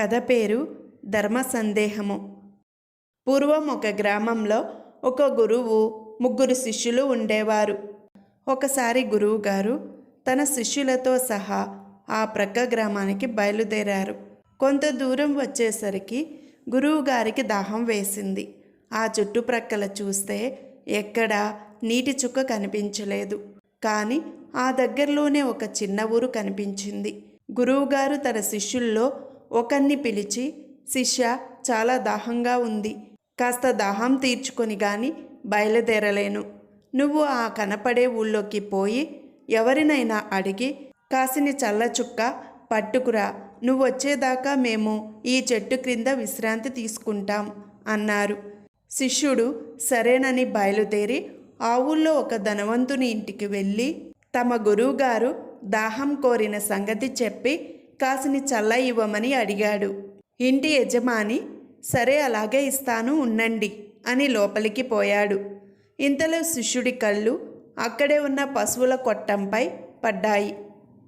కథ పేరు ధర్మ సందేహము. పూర్వం ఒక గ్రామంలో ఒక గురువు ముగ్గురు శిష్యులు ఉండేవారు. ఒకసారి గురువుగారు తన శిష్యులతో సహా ఆ ప్రక్క గ్రామానికి బయలుదేరారు. కొంత దూరం వచ్చేసరికి గురువు గారికి దాహం వేసింది. ఆ చుట్టుప్రక్కల చూస్తే ఎక్కడా నీటి చుక్క కనిపించలేదు. కానీ ఆ దగ్గరలోనే ఒక చిన్న ఊరు కనిపించింది. గురువుగారు తన శిష్యుల్లో ఒకరిని పిలిచి శిష్య చాలా దాహంగా ఉంది. కాస్త దాహం తీర్చుకొని గాని బయలుదేరలేను. నువ్వు ఆ కనపడే ఊళ్ళోకి పోయి ఎవరినైనా అడిగి కాసిని చల్లచుక్క పట్టుకురా. నువ్వు వచ్చేదాకా మేము ఈ చెట్టు క్రింద విశ్రాంతి తీసుకుంటాం అన్నారు. శిష్యుడు సరేనని బయలుదేరి ఆ ఊళ్ళో ఒక ధనవంతుని ఇంటికి వెళ్ళి తమ గురువుగారు దాహం కోరిన సంగతి చెప్పి కాసిని చల్ల ఇవ్వమని అడిగాడు. ఇంటి యజమాని సరే అలాగే ఇస్తాను ఉండండి అని లోపలికి పోయాడు. ఇంతలో శిష్యుడి కళ్ళు అక్కడే ఉన్న పశువుల కొట్టంపై పడ్డాయి.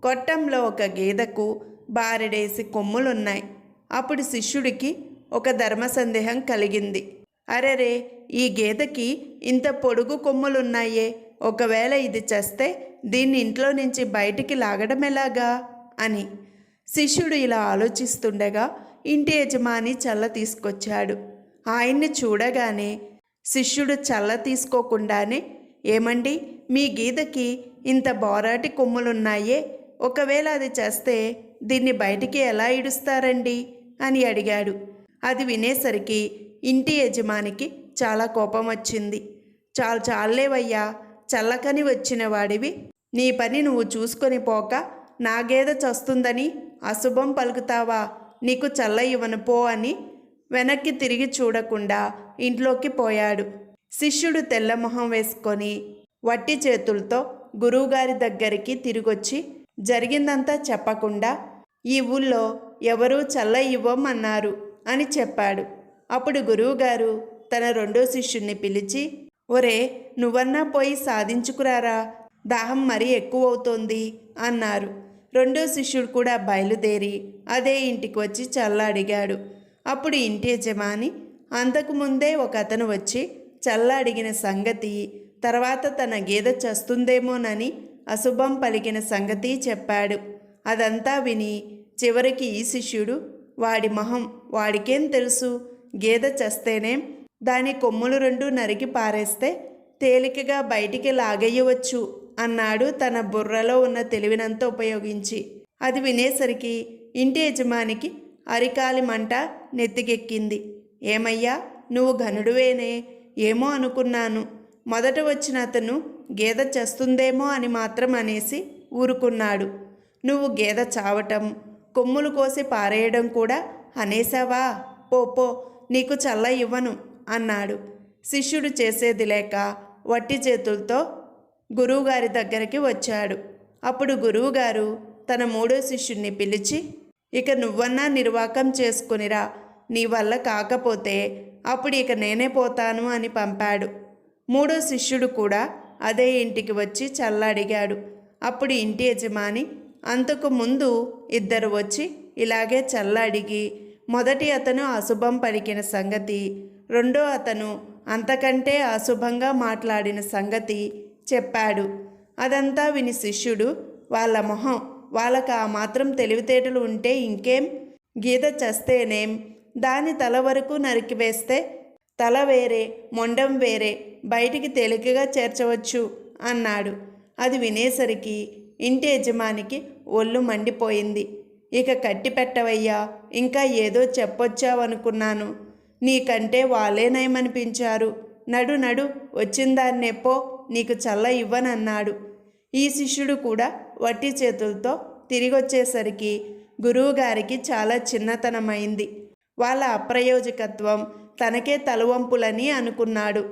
కొట్టంలో ఒక గేదకు బారెడేసి కొమ్ములున్నాయి. అప్పుడు శిష్యుడికి ఒక ధర్మ సందేహం కలిగింది. అరెరే ఈ గేదెకి ఇంత పొడుగు కొమ్ములున్నాయే. ఒకవేళ ఇది చేస్తే దీన్ని ఇంట్లో నుంచి బయటికి లాగడం ఎలాగా అని. శిష్యుడు ఇలా ఆలోచిస్తుండగా ఇంటి యజమాని చల్ల తీసుకొచ్చాడు. ఆయన్ని చూడగానే శిష్యుడు చల్ల తీసుకోకుండానే ఏమండి మీ గీతకి ఇంత బోరాటి కొమ్ములున్నాయే ఒకవేళ అది చేస్తే దీన్ని బయటికి ఎలా ఇడుస్తారండి? అని అడిగాడు. అది వినేసరికి ఇంటి యజమానికి చాలా కోపం వచ్చింది. చాలు చాలేవయ్యా చల్లకని వచ్చిన వాడివి నీ పని నువ్వు చూసుకొని పోక నా గేదె చస్తుందని అశుభం పలుకుతావా? నీకు చల్ల ఇవ్వను పో అని వెనక్కి తిరిగి చూడకుండా ఇంట్లోకి పోయాడు. శిష్యుడు తెల్లమొహం వేసుకొని వట్టి చేతులతో గురువుగారి దగ్గరికి తిరిగొచ్చి జరిగిందంతా చెప్పకుండా ఈ ఊళ్ళో ఎవరూ చల్ల ఇవ్వమన్నారు అని చెప్పాడు. అప్పుడు గురువుగారు తన రెండో శిష్యుణ్ణి పిలిచి ఒరే నువ్వన్నా పోయి సాధించుకురారా? దాహం మరీ ఎక్కువవుతోంది అన్నారు. రెండో శిష్యుడు కూడా బయలుదేరి అదే ఇంటికి వచ్చి చల్లాడిగాడు. అప్పుడు ఇంటి యజమాని అంతకుముందే ఒక అతను వచ్చి చల్లాడిగిన సంగతి తర్వాత తన గేదె చస్తుందేమోనని అశుభం పలికిన సంగతి చెప్పాడు. అదంతా విని చివరికి ఈ శిష్యుడు వాడి మొహం వాడికేం తెలుసు? గేదె చస్తేనే దాని కొమ్ములు రెండు నరికి పారేస్తే తేలికగా బయటికి లాగేయవచ్చు. అన్నాడు తన బుర్రలో ఉన్న తెలివినంత ఉపయోగించి. అది వినేసరికి ఇంటి యజమానికి అరికాలి మంట నెత్తికెక్కింది. ఏమయ్యా నువ్వు ఘనుడువేనే? ఏమో అనుకున్నాను. మొదట వచ్చిన అతను గేదె చేస్తుందేమో అని మాత్రం అనేసి ఊరుకున్నాడు. నువ్వు గేదె చావటం కొమ్ములు కోసి పారేయడం కూడా అనేసావా పో పో నీకు చల్ల ఇవ్వను అన్నాడు. శిష్యుడు చేసేది లేక వట్టి చేతులతో గురువుగారి దగ్గరికి వచ్చాడు. అప్పుడు గురువుగారు తన మూడో శిష్యుణ్ణి పిలిచి ఇక నువ్వన్నా నిర్వాకం చేసుకునిరా నీ వల్ల కాకపోతే అప్పుడు ఇక నేనే పోతాను అని పంపాడు. మూడో శిష్యుడు కూడా అదే ఇంటికి వచ్చి చల్లడిగాడు. అప్పుడు ఇంటి యజమాని అంతకు ముందు ఇద్దరు వచ్చి ఇలాగే చల్లడిగి మొదటి అతను అశుభం పలికిన సంగతి రెండో అతను అంతకంటే అశుభంగా మాట్లాడిన సంగతి చెప్పాడు. అదంతా విని శిష్యుడు వాళ్ళ మొహం వాళ్ళకు ఆ మాత్రం తెలివితేటలు ఉంటే ఇంకేం? గీత చస్తేనేం? దాని తల వరకు నరికివేస్తే తల వేరే మొండం వేరే బయటికి తేలికగా చేర్చవచ్చు అన్నాడు. అది వినేసరికి ఇంటి యజమానికి ఒళ్ళు మండిపోయింది. ఇక కట్టి పెట్టవయ్యా ఇంకా ఏదో చెప్పొచ్చావనుకున్నాను. నీకంటే వాళ్ళే నయమనిపించారు. నడు నడు వచ్చిందాన్నే పో. నీకు చల్ల ఇవ్వనన్నాడు. ఈ శిష్యుడు కూడా వట్టి చేతులతో తిరిగొచ్చేసరికి గురువుగారికి చాలా చిన్నతనమైంది. వాళ్ళ అప్రయోజకత్వం తనకే తలవంపులని అనుకున్నాడు.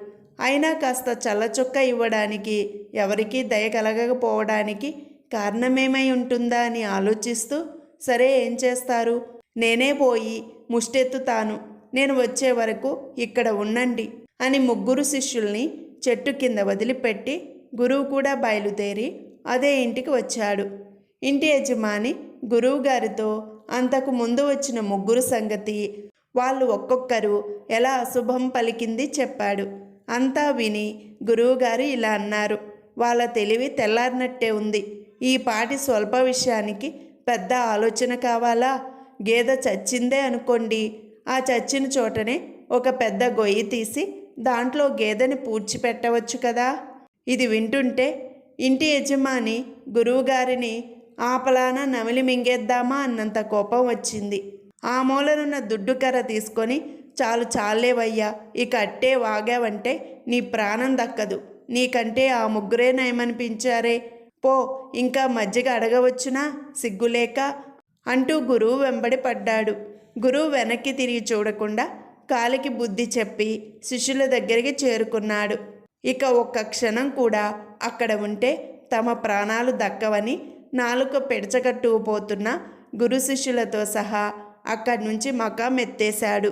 అయినా కాస్త చల్లచుక్క ఇవ్వడానికి ఎవరికీ దయ కలగకపోవడానికి కారణమేమై ఉంటుందా అని ఆలోచిస్తూ సరే ఏం చేస్తారు? నేనే పోయి ముష్టెత్తుతాను. నేను వచ్చే వరకు ఇక్కడ ఉండండి అని ముగ్గురు శిష్యుల్ని చెట్టు కింద వదిలిపెట్టి గురువు కూడా బయలుదేరి అదే ఇంటికి వచ్చాడు. ఇంటి యజమాని గురువుగారితో అంతకు ముందు వచ్చిన ముగ్గురు సంగతి వాళ్ళు ఒక్కొక్కరు ఎలా అశుభం పలికింది చెప్పాడు. అంతా విని గురువుగారు ఇలా అన్నారు. వాళ్ళ తెలివి తెల్లారినట్టే ఉంది. ఈ పాటి స్వల్ప విషయానికి పెద్ద ఆలోచన కావాలా? గేదె చచ్చిందే అనుకోండి. ఆ చచ్చిన చోటనే ఒక పెద్ద గొయ్యి తీసి దాంట్లో గేదెని పూడ్చిపెట్టవచ్చు కదా? ఇది వింటుంటే ఇంటి యజమాని గురువుగారిని ఆపలాన నమిలి మింగేద్దామా? అన్నంత కోపం వచ్చింది. ఆ మూలనున్న దుడ్డు కర్ర తీసుకొని చాలు చాలేవయ్యా ఇక అట్టే వాగావంటే నీ ప్రాణం దక్కదు. నీకంటే ఆ ముగ్గురే నయమనిపించారే. పో ఇంకా మజ్జిగ అడగవచ్చునా? సిగ్గులేక? అంటూ గురువు వెంబడి పడ్డాడు. గురువు వెనక్కి తిరిగి చూడకుండా కాలికి బుద్ధి చెప్పి శిష్యుల దగ్గరికి చేరుకున్నాడు. ఇక ఒక్క క్షణం కూడా అక్కడ ఉంటే తమ ప్రాణాలు దక్కవని నాలుక పెడచగట్టుకుపోతున్న గురు శిష్యులతో సహా అక్కడి నుంచి మకాం ఎత్తేశాడు